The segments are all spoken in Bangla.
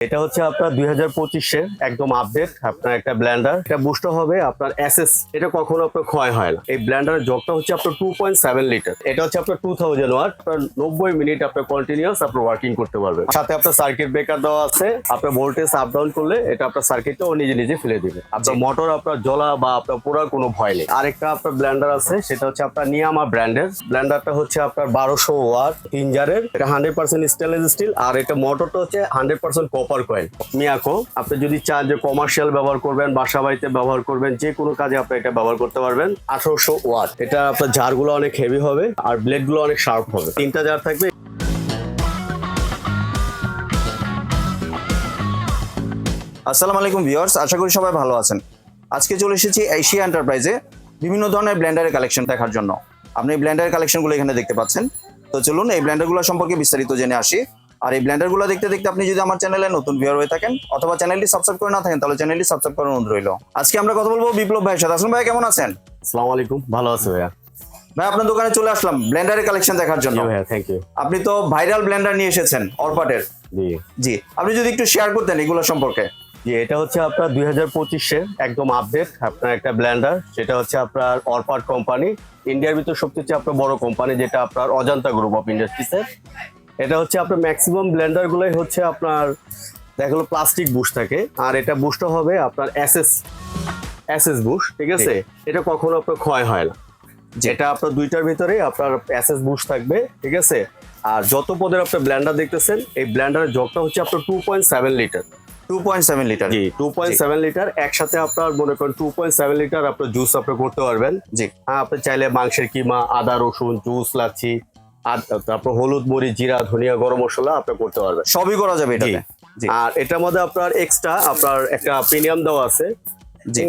এটা হচ্ছে আপনার দুই হাজার পঁচিশের একদম আপডেট আপনার একটা ব্ল্যান্ডার এটা বুস্টার হবে আপনার এসএস এটা কখনো আপনার ক্ষয় হয় না। এই ব্ল্যান্ডারের জগটা হচ্ছে আপনার টু পয়েন্ট সেভেন লিটার এটা হচ্ছে আপনার টু থাউজেন্ড ওয়াট আপনার নব্বই মিনিট আপনার কন্টিনিউস আপনার ওয়ার্কিং করতে পারবেন সাথে আপনার সার্কিট ব্রেকার দেওয়া আছে আপনার ভোল্টেজ আপ ডাউন করলে এটা আপনার সার্কিটটা ও নিজে নিজে ফেলে দিবে। আপনার মোটর আপনার জ্বলা বা আপনার পোড়ার কোনো ভয় নেই। আরেকটা আপনার ব্ল্যান্ডার আছে সেটা হচ্ছে আপনার নিয়ামা ব্র্যান্ডের ব্ল্যান্ডারটা হচ্ছে আপনার বারোশো ওয়াট তিন জারের এটা হান্ড্রেড পার্সেন্ট স্টেনলেস স্টিল আর এটা মোটরটা হচ্ছে hundred percent copper coil Miyako আপনি যদি চান যে কমার্শিয়াল ব্যবহার করবেন বাসা বাড়িতে ব্যবহার করবেন, যে কোনো কাজে আপনি এটা ব্যবহার করতে পারবেন। আঠারোশো ওয়াট। এটা আপনার জারগুলো অনেক হেভি হবে আর ব্লেডগুলো অনেক শার্প হবে। তিনটা জার থাকবে। আসসালামু আলাইকুম ভিউয়ার্স, আশা করি সবাই ভালো আছেন। আজকে চলে এসেছি এশিয়া এন্টারপ্রাইজে বিভিন্ন ধরনের ব্ল্যান্ডারের কালেকশন দেখার জন্য। আপনি ব্লেন্ডারের কালেকশনগুলো এখানে দেখতে পাচ্ছেন। তো চলুন এই ব্লেন্ডারগুলো সম্পর্কে বিস্তারিত জেনে আসি। আর এই ব্লেন্ডারগুলো দেখতে দেখতে আপনি যদি আমার চ্যানেলে নতুন ভিউয়ার হয়ে থাকেন অথবা চ্যানেলটি সাবস্ক্রাইব করে না থাকেন তাহলে চ্যানেলটি সাবস্ক্রাইব করার অনুরোধ রইল। আজকে আমরা কথা বলব বিপ্লব ভাইয়ের সাথে। আসলাম ভাই কেমন আছেন? আসসালামু আলাইকুম। ভালো আছে ভাইয়া। ভাই আপনার দোকানে চলে আসলাম ব্লেন্ডারের কালেকশন দেখার জন্য। থ্যাংক ইউ আপনি তো ভাইরাল ব্লেন্ডার নিয়ে এসেছেন অরপাটের। জি। জি আপনি যদি একটু শেয়ার করতেন এগুলো সম্পর্কে। জি এটা হচ্ছে আপনার দুই হাজার পঁচিশের একদম আপডেট আপনার একটা ব্ল্যান্ডার সেটা হচ্ছে আপনার অরপাট কোম্পানি ইন্ডিয়ার ভিতর সবচেয়ে আপনার বড় কোম্পানি যেটা আপনার অজন্তা গ্রুপ অফ ইন্ডাস্ট্রিজের এটা হচ্ছে আপনার ম্যাক্সিমাম ব্ল্যান্ডার গুলোই হচ্ছে আপনার দেখা গেলো প্লাস্টিক বুশ থাকে। আর এটা বুশটা হবে আপনার এসএস এসএস বুশ ঠিক আছে? এটা কখনো আপনার ক্ষয় হয় না। যেটা আপনার দুইটার ভিতরে আপনার এসএস বুশ থাকবে ঠিক আছে? আর যত পদের আপনার ব্ল্যান্ডার দেখতেছেন এই ব্ল্যান্ডারের জগটা হচ্ছে আপনার two point seven litre two point seven litre জি টু পয়েন্ট সেভেন লিটার একসাথে আপনার মনে করেন টু পয়েন্ট সেভেন লিটার আপনার জুস আপনি করতে পারবেন। জি। হ্যাঁ আপনি চাইলে মাংসের কিমা আদা রসুন জুস লাচ্ছি আর তারপর হলুদ মরিচ জিরা ধনিয়া গরম মশলা আপনি করতে পারবেন। সবই করা যাবে এটাতে? জি আর এটার মধ্যে আপনার এক্সট্রা আপনার একটা প্রিমিয়াম দেওয়া আছে। জি।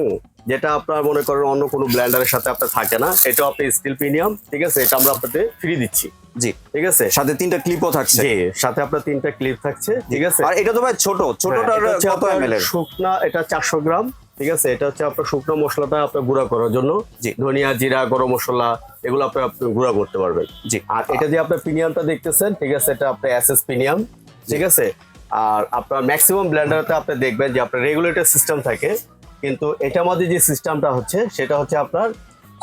যেটা আপনার মনে করেন অন্য কোনো ব্ল্যান্ডারের সাথে আপনার থাকে না এটা আপনি স্টিল প্রিমিয়াম ঠিক আছে? এটা আমরা আপনাদের ফ্রি দিচ্ছি। জি। ঠিক আছে? সাথে তিনটা ক্লিপও থাকছে। জি সাথে আপনার তিনটা ক্লিপ থাকছে ঠিক আছে? আর এটা তো ভাই ছোট ছোটটার হ্যাঁ, এটা কত এমএল এর শুকনা এটা চারশো গ্রাম ঠিক আছে? এটা হচ্ছে আপনার শুকনো মশলাটা আপনার গুঁড়া করার জন্য। ধনিয়া জিরা গরম মশলা এগুলো আপনি আপনি গুঁড়া করতে পারবেন। জি। আর এটা যে আপনার প্রিমিয়ামটা দেখতেছেন ঠিক আছে? এটা আপনার এসএস প্রিমিয়াম ঠিক আছে? আর আপনার ম্যাক্সিমাম ব্লেন্ডারতে আপনি দেখবেন যে আপনার রেগুলেটর সিস্টেম থাকে কিন্তু এটা মধ্যে যে সিস্টেমটা হচ্ছে সেটা হচ্ছে আপনার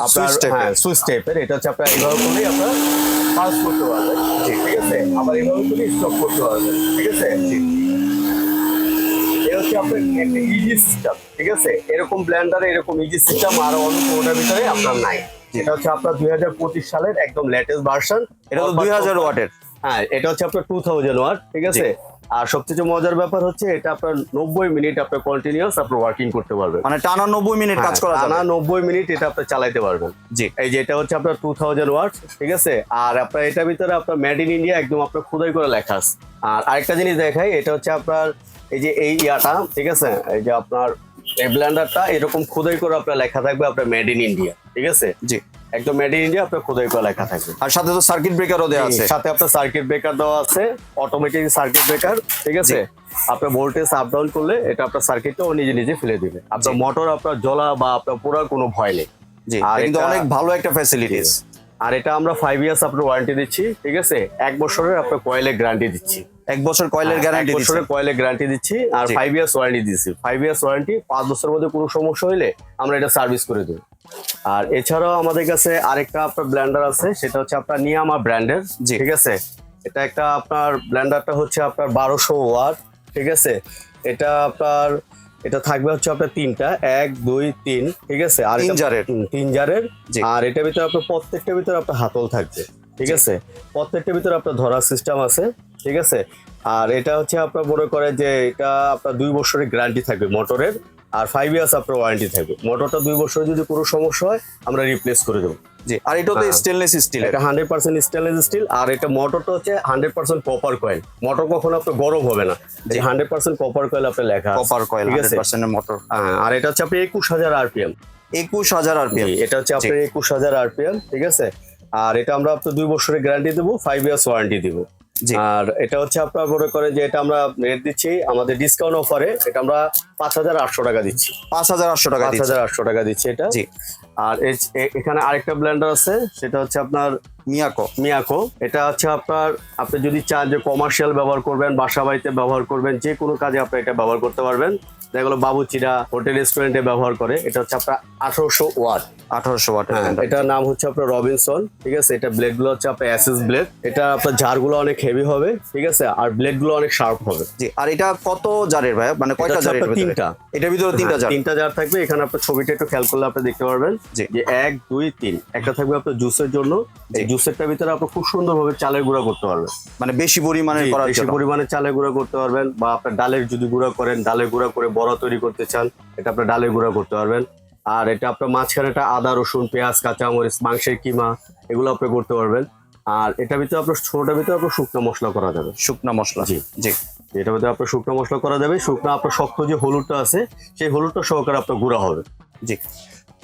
আপনার। হ্যাঁ সুইচ টাইপের এটা হচ্ছে আপনার এইভাবে করলেই আপনার পাস করতে পারবেন ঠিক আছে? আবার এইভাবে করে স্টপ করতে পারবেন ঠিক আছে? এটা হচ্ছে আপনার একটা ইজি সিস্টেম ঠিক আছে? এরকম ব্লেন্ডারে এরকম ইজি সিস্টেম আর অন্য কোনোটার ভিতরে আপনার নাই। এটা হচ্ছে আপনার দুই হাজার পঁচিশ সালের একদম লেটেস্ট ভার্সন এটা তো দুই হাজার ওয়াটের। হ্যাঁ এটা হচ্ছে আপনার টু থাউজেন্ড ওয়াট ঠিক আছে? আর সবচেয়ে মজার ব্যাপার হচ্ছে এটা আপনার নব্বই মিনিট আপনার কন্টিনিউস আপনার ওয়ার্কিং করতে পারবেন। মানে টানা নব্বই মিনিট কাজ করা টানা নব্বই মিনিট এটা আপনি চালাতে পারবেন। জি। এই যে এটা হচ্ছে আপনার টু থাউজেন্ড ওয়াট ঠিক আছে? আর আপনার এটার ভিতরে আপনার মেড ইন ইন্ডিয়া একদম আপনার খোদাই করে লেখা আছে। আর আরেকটা জিনিস দেখাই এটা হচ্ছে আপনার এই যে এই ইয়াটা ঠিক আছে? এই যে আপনার এই ব্লেন্ডারটা এরকম খোদাই করে আপনার লেখা থাকবে আপনার মেড ইন ইন্ডিয়া ঠিক আছে? জি। একদম মেড ইন ইন্ডিয়া আপনার খোদাই করে লেখা থাকবে। আর সাথে তো সার্কিট ব্রেকারও দেওয়া আছে। সাথে আপনার সার্কিট ব্রেকার দেওয়া আছে অটোমেটিক সার্কিট ব্রেকার ঠিক আছে? আপনার ভোল্টেজ আপ ডাউন করলে এটা আপনার সার্কিটটা ও নিজে নিজে ফেলে দিবে। আপনার মোটর আপনার জ্বলা বা আপনার পোড়ার কোনো ভয় নেই। জি আর কিন্তু অনেক ভালো একটা ফ্যাসিলিটিস আর এটা আমরা ফাইভ ইয়ার্স আপনার ওয়ারেন্টি দিচ্ছি ঠিক আছে? এক বছরের আপনার কয়েলের গ্যারান্টি দিচ্ছি। এক বছর কয়েলের গ্যারান্টি এক বছরের কয়েলের গ্যারান্টি দিচ্ছি আর। ফাইভ ইয়ার্স ওয়ারেন্টি দিচ্ছি। ফাইভ ইয়ার্স ওয়ারেন্টি পাঁচ বছরের মধ্যে কোনো সমস্যা হলে আমরা এটা সার্ভিস করে দেবো। আর এছাড়াও আমাদের কাছে আরেকটা আপনার ব্ল্যান্ডার আছে সেটা হচ্ছে আপনার নিয়ামা ব্র্যান্ডের। ঠিক আছে? এটা একটা আপনার ব্ল্যান্ডারটা হচ্ছে আপনার বারোশো ওয়াট ঠিক আছে? এটা আপনার এটা থাকবে হচ্ছে আপনার তিনটা এক দুই তিন ঠিক আছে? আর তিন জারের। তিন জারের। আর এটার ভিতরে আপনার প্রত্যেকটা ভিতরে আপনার হাতল থাকবে ঠিক আছে? প্রত্যেকটা ভিতরে আপনার ধরার সিস্টেম আছে ঠিক আছে? আর এটা হচ্ছে আপনার মনে করেন যে এটা আপনার দুই বছরের গ্যারান্টি থাকবে মোটরের আর ফাইভ ইয়ার্স আপনার ওয়ারেন্টি থাকবে। মোটরটা দুই বছর যদি কোনো সমস্যা হয় আমরা রিপ্লেস করে দেবো। জি আর এটা তো। স্টেনলেস স্টিল এটা হান্ড্রেড পার্সেন্ট স্টেনলেস স্টিল আর এটা মোটরটা হচ্ছে hundred percent copper coil motor কখনো আপনার গরম হবে না। যে হান্ড্রেড পার্সেন্ট কপার কয়েল আপনার লেখা কপার কয়েল হান্ড্রেড পার্সেন্টের মোটর আর এটা হচ্ছে আপনার একুশ হাজার আরপিএম একুশ হাজার আরপিএম এটা হচ্ছে আপনার একুশ হাজার আরপিএম ঠিক আছে? আর এটা আমরা আপনার দুই বছরের গ্যারান্টি দেবো ফাইভ ইয়ার্স ওয়ারেন্টি দিব। আর এটা হচ্ছে আপনার মনে করেন যে এটা আমরা রেট দিচ্ছি আমাদের ডিসকাউন্ট অফারে এটা আমরা পাঁচ হাজার আটশো টাকা দিচ্ছি। পাঁচ হাজার আটশো টাকা পাঁচ হাজার আটশো টাকা দিচ্ছি এটা। আর এখানে আরেকটা ব্ল্যান্ডার আছে সেটা হচ্ছে আপনার মিয়াকো মিয়াকো এটা হচ্ছে আপনার আপনি যদি চান যে কমার্শিয়াল ব্যবহার করবেন বাসা বাড়িতে ব্যবহার করবেন যে কোনো কাজে আপনি এটা ব্যবহার করতে পারবেন। যেগুলো বাবুচিরা হোটেল রেস্টুরেন্টে ব্যবহার করে এটা হচ্ছে আপনার আঠারোশো ওয়াট। আঠারোশো ওয়াটের ব্লেন্ডার। এটার নাম হচ্ছে আপনার রবিনসন ঠিক আছে? এটা ব্লেডগুলো হচ্ছে আপনার অ্যাসেস ব্লেড এটা আপনার ঝাড়গুলো অনেক হেভি হবে ঠিক আছে? আর ব্লেডগুলো অনেক শার্প হবে। জি আর এটা কত জারের ভাই মানে কয়টা জারের ভিতরে? তিনটা। এটার ভিতরে তিনটা হ্যাঁ, জার তিনটা জার থাকবে। এখানে আপনার ছবিটা একটু খেয়াল করলে আপনি দেখতে পারবেন যে এক দুই তিন। একটা থাকবে আপনার জুসের জন্য। জুসেরটার ভিতরে আপনি খুব সুন্দরভাবে চালের গুঁড়া করতে পারবেন। মানে বেশি পরিমাণে বেশি পরিমাণে চালের গুঁড়া করতে পারবেন বা আপনার ডালের যদি গুঁড়া করেন ডালের গুঁড়া করে বড়া তৈরি করতে চান এটা আপনার ডালের গুঁড়া করতে পারবেন। আর এটা আপনার মাঝখানে একটা আদা রসুন পেঁয়াজ কাঁচামরিচ মাংসের কিমা এগুলো আপনি করতে পারবেন। আর এটার ভিতরে আপনার ছোটটার ভিতরে আপনার শুকনো মশলা করা যাবে। শুকনো মশলা জি। জি। এটার ভিতরে আপনার শুকনো মশলা করা যাবে। শুকনো আপনার শক্ত যে হলুদটা আছে সেই হলুদটা সহকারে আপনার গুঁড়া হবে। জি।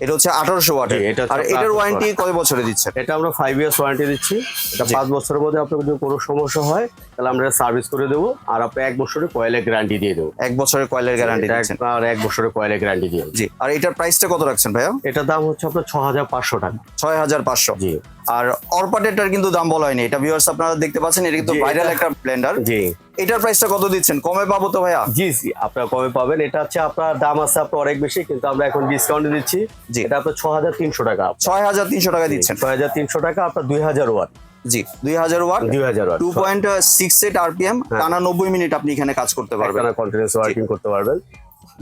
এটা হচ্ছে আঠারোশো ওয়াটের। আর এটার ওয়ারেন্টি কয় বছরে দিচ্ছেন? এটা আমরা ফাইভ ইয়ার্স ওয়ারেন্টি দিচ্ছি। এটা পাঁচ বছরের মধ্যে আপনার যদি কোনো সমস্যা হয় তাহলে আমরা সার্ভিস করে দেবো। আর আপনি এক বছরের কয়েলের গ্যারান্টি দিয়ে দেবো। এক বছরের কয়েলের গ্যারান্টি আর এক বছরের কয়েলের গ্যারান্টি দিয়ে জি আর এটার প্রাইসটা কত রাখছেন ভাইয়া? এটার দাম হচ্ছে আপনার ছ হাজার পাঁচশো টাকা। ছয় হাজার পাঁচশো। জি। আর অরপাটেরটার কিন্তু দাম বলা হয়নি। এটা ভিউয়ার্স আপনারা দেখতে পাচ্ছেন এটা কিন্তু ভাইরাল একটা ব্লেন্ডার জি। এটার প্রাইসটা কত দিচ্ছেন? কমে পাবো তো ভাইয়া? জি জি আপনার কমে পাবেন। এটা হচ্ছে আপনার দাম আছে আপনার অনেক বেশি কিন্তু আমরা এখন ডিসকাউন্ট দিচ্ছি। জি। এটা আপনার ছ হাজার তিনশো টাকা ছয় হাজার তিনশো টাকা দিচ্ছেন। ছয় হাজার তিনশো টাকা আপনার দুই হাজার ওয়াট জি দুই হাজার ওয়াট দুই হাজার watt two point six eight RPM. টানা নব্বই মিনিট আপনি এখানে কাজ করতে পারবেন। কন্টিনিউস ওয়ার্কিং করতে পারবেন।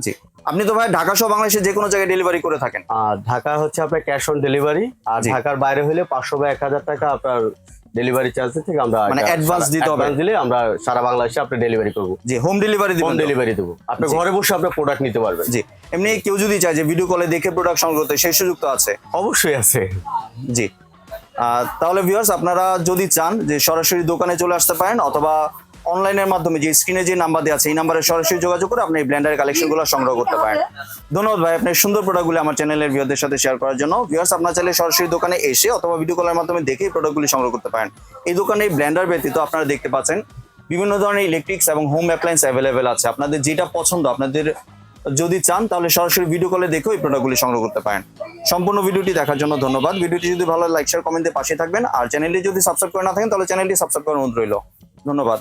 জি। আপনি তো ভাই ঢাকা সহ বাংলাদেশে যে কোনো জায়গায় ডেলিভারি করে থাকেন। আর ঢাকা হচ্ছে আপনার ক্যাশ অন ডেলিভারি আর ঢাকার বাইরে হলে পাঁচশো বা এক হাজার টাকা আপনার ডেলিভারি চার্জ থেকে আমরা মানে সারা- দিতে হবে? দিলে আমরা সারা বাংলাদেশে আপনি ডেলিভারি করব। জি হোম ডেলিভারি হোম দিবেন ডেলিভারি দেবো। আপনি ঘরে বসে আপনার প্রোডাক্ট নিতে পারবেন। জি এমনি কেউ যদি চায় যে ভিডিও কলে দেখে প্রোডাক্ট সংগ্রহ করতে সেই সুযোগ তো আছে। অবশ্যই আছে। জি। আহ, তাহলে ভিউয়ার্স আপনারা যদি চান যে সরাসরি দোকানে চলে আসতে পারেন অথবা অনলাইনের মাধ্যমে যে স্ক্রিনে যে নাম্বার দেওয়া আছে, এই নাম্বারে সরাসরি যোগাযোগ করে আপনি এই ব্লেন্ডারের কালেকশনগুলো সংগ্রহ করতে পারেন। ধন্যবাদ ভাই আপনার সুন্দর প্রোডাক্টগুলো আমার চ্যানেলের ভিউয়ারদের সাথে শেয়ার করার জন্য। ভিউয়ার্স আপনার চাইলে সরাসরি দোকানে এসে অথবা ভিডিও কলের মাধ্যমে দেখে প্রোডাক্টগুলি সংগ্রহ করতে পারেন। এই দোকানে এই ব্লেন্ডার ব্যতীত আপনারা দেখতে পাচ্ছেন বিভিন্ন ধরনের ইলেকট্রিক্স এবং হোম অ্যাপ্লায়েন্স অ্যাভেলেবেল আছে। আপনাদের যেটা পছন্দ, আপনাদের যদি চান, তাহলে সরাসরি ভিডিও কলে দেখেও এই প্রোডাক্টগুলি সংগ্রহ করতে পারেন। সম্পূর্ণ ভিডিওটি দেখার জন্য ধন্যবাদ। ভিডিওটি যদি ভালো লাইক শেয়ার কমেন্টে পাশে থাকবেন। আর চ্যানেলটি যদি সাবস্ক্রাইব করে না থাকেন, তাহলে চ্যানেলটি সাবস্ক্রাইব করার অনুরোধ রইল। ধন্যবাদ।